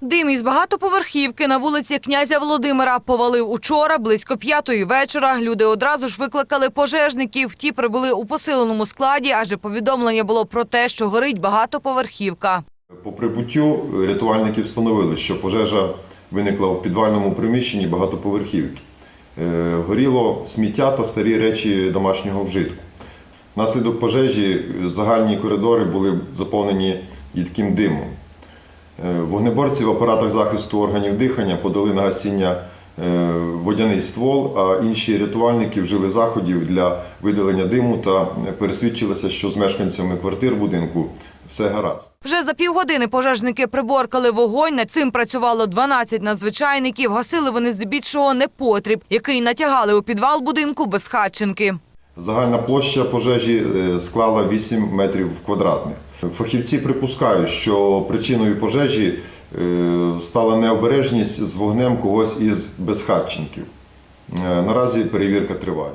Дим із багатоповерхівки на вулиці князя Володимира повалив учора близько п'ятої вечора. Люди одразу ж викликали пожежників. Ті прибули у посиленому складі, адже повідомлення було про те, що горить багатоповерхівка. По прибуттю рятувальники встановили, що пожежа виникла у підвальному приміщенні багатоповерхівки. Е, Горіло сміття та старі речі домашнього вжитку. Внаслідок пожежі загальні коридори були заповнені їдким димом. Е, Вогнеборці в апаратах захисту органів дихання подали на гасіння е, водяний ствол, а інші рятувальники вжили заходів для видалення диму та пересвідчилися, що з мешканцями квартир будинку все гаразд. Вже за півгодини пожежники приборкали вогонь. Над цим працювало 12 надзвичайників. Гасили вони здебільшого непотріб, який натягали у підвал будинку безхатченки. Загальна площа пожежі е, склала 8 метрів квадратних. Фахівці припускають, що причиною пожежі е, стала необережність з вогнем когось із безхатченків. Е, Наразі перевірка триває.